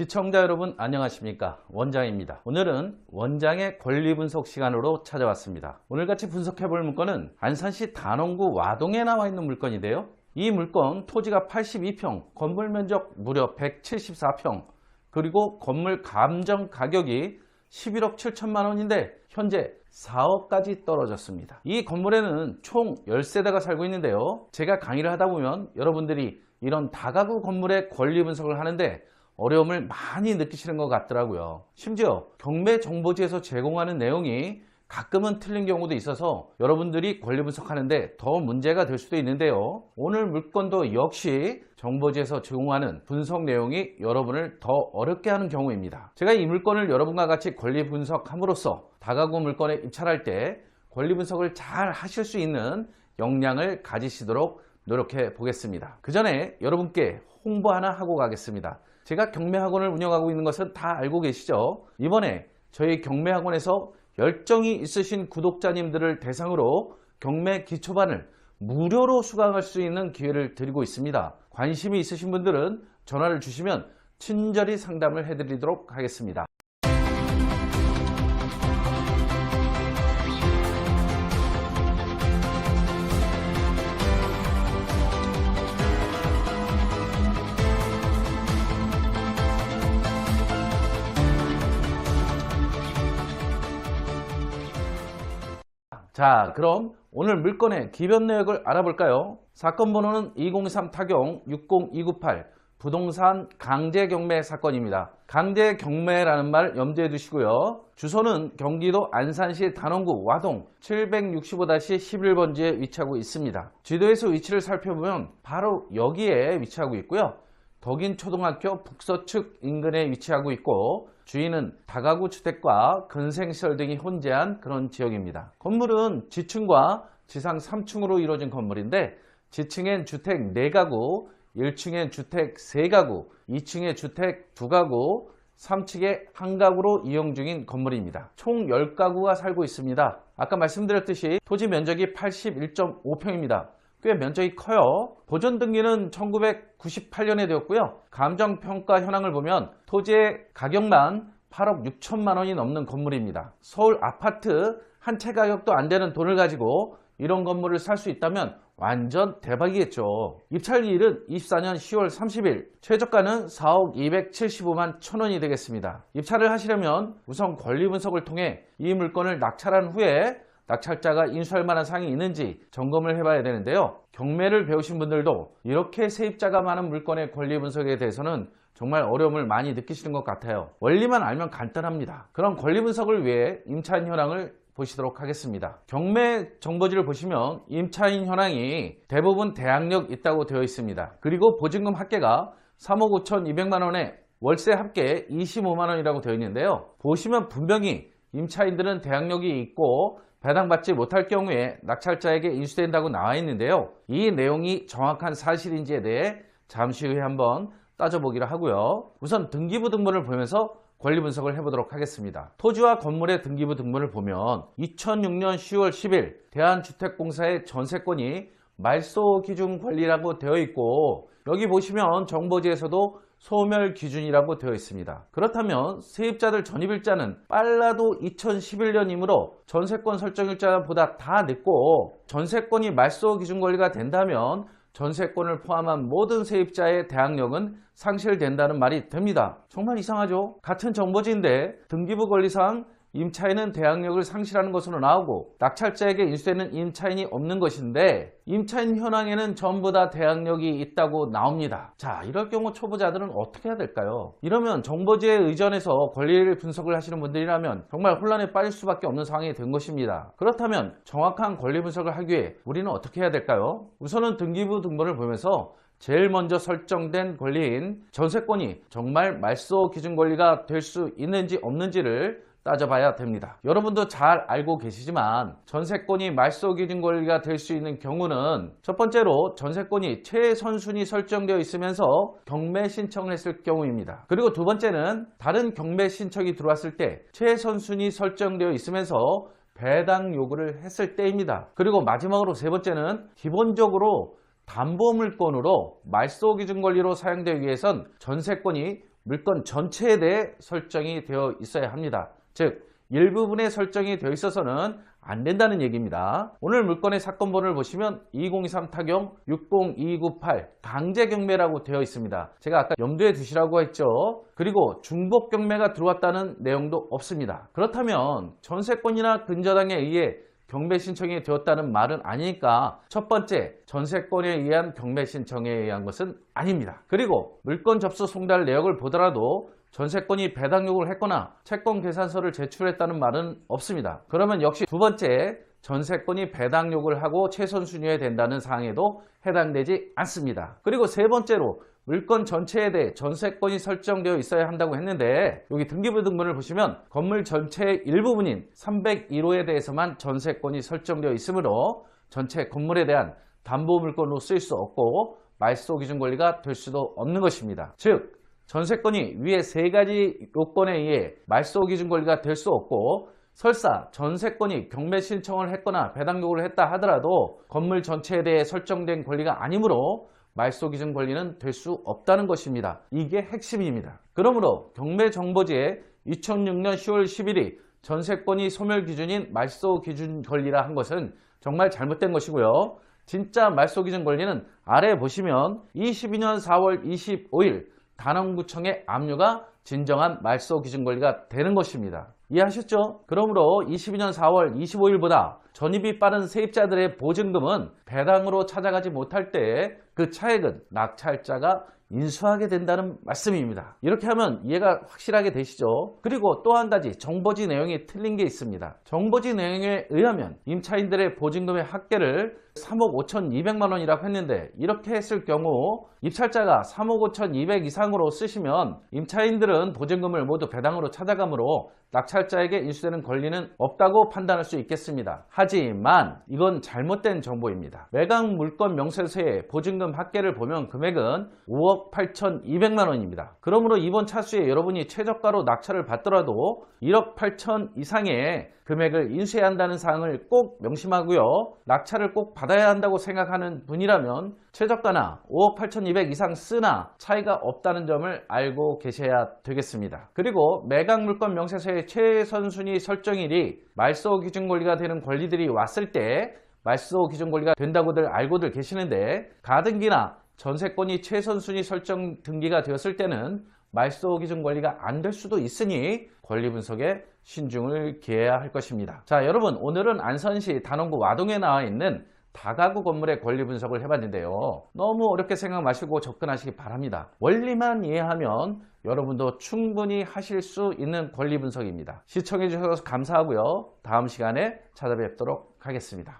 시청자 여러분 안녕하십니까 원장입니다 오늘은 원장의 권리 분석 시간으로 찾아왔습니다 오늘같이 분석해 볼 물건은 안산시 단원구 와동에 나와 있는 물건인데요 이 물건 토지가 82평 건물 면적 무려 174평 그리고 건물 감정 가격이 11억 7천만 원인데 현재 4억까지 떨어졌습니다. 이 건물에는 총 10세대가 살고 있는데요. 제가 강의를 하다 보면 여러분들이 이런 다가구 건물의 권리 분석을 하는데 어려움을 많이 느끼시는 것 같더라고요. 심지어 경매 정보지에서 제공하는 내용이 가끔은 틀린 경우도 있어서 여러분들이 권리 분석하는데 더 문제가 될 수도 있는데요. 오늘 물건도 역시 정보지에서 제공하는 분석 내용이 여러분을 더 어렵게 하는 경우입니다. 제가 이 물건을 여러분과 같이 권리 분석함으로써 다가구 물건에 입찰할 때 권리 분석을 잘 하실 수 있는 역량을 가지시도록 노력해 보겠습니다. 그 전에 여러분께 홍보 하나 하고 가겠습니다. 제가 경매학원을 운영하고 있는 것은 다 알고 계시죠? 이번에 저희 경매학원에서 열정이 있으신 구독자님들을 대상으로 경매 기초반을 무료로 수강할 수 있는 기회를 드리고 있습니다. 관심이 있으신 분들은 전화를 주시면 친절히 상담을 해드리도록 하겠습니다. 자, 그럼 오늘 물건의 기변 내역을 알아볼까요? 사건 번호는 203 타경 60298 부동산 강제 경매 사건입니다. 강제 경매라는 말 염두에 두시고요. 주소는 경기도 안산시 단원구 와동 765-11번지에 위치하고 있습니다. 지도에서 위치를 살펴보면 바로 여기에 위치하고 있고요. 덕인 초등학교 북서측 인근에 위치하고 있고 주인은 다가구 주택과 근생시설 등이 혼재한 그런 지역입니다. 건물은 지층과 지상 3층으로 이루어진 건물인데 지층엔 주택 4가구, 1층엔 주택 3가구, 2층에 주택 2가구, 3층에 1가구로 이용 중인 건물입니다. 총 10가구가 살고 있습니다. 아까 말씀드렸듯이 토지 면적이 81.5평입니다. 꽤 면적이 커요. 보존 등기는 1998년에 되었고요. 감정평가 현황을 보면 토지의 가격만 8억 6천만 원이 넘는 건물입니다. 서울 아파트 한 채 가격도 안 되는 돈을 가지고 이런 건물을 살 수 있다면 완전 대박이겠죠. 입찰일은 24년 10월 30일, 최저가는 4억 275만 천 원이 되겠습니다. 입찰을 하시려면 우선 권리 분석을 통해 이 물건을 낙찰한 후에 낙찰자가 인수할 만한 사항이 있는지 점검을 해봐야 되는데요. 경매를 배우신 분들도 이렇게 세입자가 많은 물건의 권리 분석에 대해서는 정말 어려움을 많이 느끼시는 것 같아요. 원리만 알면 간단합니다. 그럼 권리 분석을 위해 임차인 현황을 보시도록 하겠습니다. 경매 정보지를 보시면 임차인 현황이 대부분 대항력 있다고 되어 있습니다. 그리고 보증금 합계가 3억 5천 2백만 원에 월세 합계 25만 원이라고 되어 있는데요. 보시면 분명히 임차인들은 대항력이 있고 배당받지 못할 경우에 낙찰자에게 인수된다고 나와 있는데요. 이 내용이 정확한 사실인지에 대해 잠시 후에 한번 따져보기로 하고요. 우선 등기부 등본을 보면서 권리 분석을 해보도록 하겠습니다. 토지와 건물의 등기부 등본을 보면 2006년 10월 10일 대한주택공사의 전세권이 말소 기준 권리라고 되어 있고 여기 보시면 정보지에서도 소멸 기준이라고 되어 있습니다. 그렇다면 세입자들 전입일자는 빨라도 2011년이므로 전세권 설정일자보다 다 늦고 전세권이 말소 기준 권리가 된다면 전세권을 포함한 모든 세입자의 대항력은 상실된다는 말이 됩니다. 정말 이상하죠? 같은 정보지인데 등기부 권리상 임차인은 대항력을 상실하는 것으로 나오고 낙찰자에게 인수되는 임차인이 없는 것인데 임차인 현황에는 전부 다 대항력이 있다고 나옵니다. 자 이럴 경우 초보자들은 어떻게 해야 될까요? 이러면 정보지에 의존해서 권리를 분석을 하시는 분들이라면 정말 혼란에 빠질 수밖에 없는 상황이 된 것입니다. 그렇다면 정확한 권리 분석을 하기 위해 우리는 어떻게 해야 될까요? 우선은 등기부 등본을 보면서 제일 먼저 설정된 권리인 전세권이 정말 말소 기준 권리가 될 수 있는지 없는지를 따져봐야 됩니다. 여러분도 잘 알고 계시지만 전세권이 말소 기준 권리가 될 수 있는 경우는 첫 번째로 전세권이 최선순위 설정되어 있으면서 경매 신청을 했을 경우입니다. 그리고 두 번째는 다른 경매 신청이 들어왔을 때 최선순위 설정되어 있으면서 배당 요구를 했을 때입니다. 그리고 마지막으로 세 번째는 기본적으로 담보물건으로 말소 기준 권리로 사용되기 위해선 전세권이 물건 전체에 대해 설정이 되어 있어야 합니다. 즉 일부분의 설정이 되어 있어서는 안 된다는 얘기입니다. 오늘 물건의 사건번호를 보시면 2023 타경 60298 강제 경매라고 되어 있습니다. 제가 아까 염두에 두시라고 했죠. 그리고 중복 경매가 들어왔다는 내용도 없습니다. 그렇다면 전세권이나 근저당에 의해 경매 신청이 되었다는 말은 아니니까 첫 번째 전세권에 의한 경매 신청에 의한 것은 아닙니다. 그리고 물건 접수 송달 내역을 보더라도 전세권이 배당 요구를 했거나 채권 계산서를 제출했다는 말은 없습니다. 그러면 역시 두 번째 전세권이 배당 요구를 하고 최선 순위에 된다는 사항에도 해당되지 않습니다. 그리고 세 번째로 물건 전체에 대해 전세권이 설정되어 있어야 한다고 했는데 여기 등기부 등본을 보시면 건물 전체의 일부분인 301호에 대해서만 전세권이 설정되어 있으므로 전체 건물에 대한 담보 물건으로 쓰일 수 없고 말소 기준 권리가 될 수도 없는 것입니다. 즉 전세권이 위에 세 가지 요건에 의해 말소 기준 권리가 될 수 없고 설사 전세권이 경매 신청을 했거나 배당 요구를 했다 하더라도 건물 전체에 대해 설정된 권리가 아니므로 말소 기준 권리는 될 수 없다는 것입니다. 이게 핵심입니다. 그러므로 경매 정보지에 2006년 10월 10일이 전세권이 소멸 기준인 말소 기준 권리라 한 것은 정말 잘못된 것이고요. 진짜 말소 기준 권리는 아래 보시면 22년 4월 25일 단원구청의 압류가 진정한 말소 기준 권리가 되는 것입니다. 이해하셨죠? 그러므로 22년 4월 25일보다 전입이 빠른 세입자들의 보증금은 배당으로 찾아가지 못할 때그 차액은 낙찰자가 인수하게 된다는 말씀입니다. 이렇게 하면 이해가 확실하게 되시죠? 그리고 또 한 가지 정보지 내용이 틀린 게 있습니다. 정보지 내용에 의하면 임차인들의 보증금의 합계를 3억 5,200만 원이라고 했는데 이렇게 했을 경우 입찰자가 3억 5,200 이상으로 쓰시면 임차인들은 보증금을 모두 배당으로 찾아가므로 낙찰자에게 인수되는 권리는 없다고 판단할 수 있겠습니다. 하지만 이건 잘못된 정보입니다. 매각 물건 명세서의 보증금 합계를 보면 금액은 5억 8,200만 원입니다. 그러므로 이번 차수에 여러분이 최저가로 낙찰을 받더라도 1억 8천 이상의 금액을 인수해야 한다는 사항을 꼭 명심하고요. 낙찰을 꼭 받아야 한다고 생각하는 분이라면 최저가나 5억 8,200 이상 쓰나 차이가 없다는 점을 알고 계셔야 되겠습니다. 그리고 매각 물건 명세서의 최선순위 설정일이 말소 기준 권리가 되는 권리들이 왔을 때 말소 기준 권리가 된다고들 알고들 계시는데 가등기나 전세권이 최선순위 설정 등기가 되었을 때는 말소 기준 권리가 안 될 수도 있으니 권리 분석에 신중을 기해야 할 것입니다. 자, 여러분 오늘은 안선시 단원구 와동에 나와 있는 다가구 건물의 권리 분석을 해봤는데요. 너무 어렵게 생각 마시고 접근하시기 바랍니다. 원리만 이해하면 여러분도 충분히 하실 수 있는 권리 분석입니다. 시청해 주셔서 감사하고요. 다음 시간에 찾아뵙도록 하겠습니다.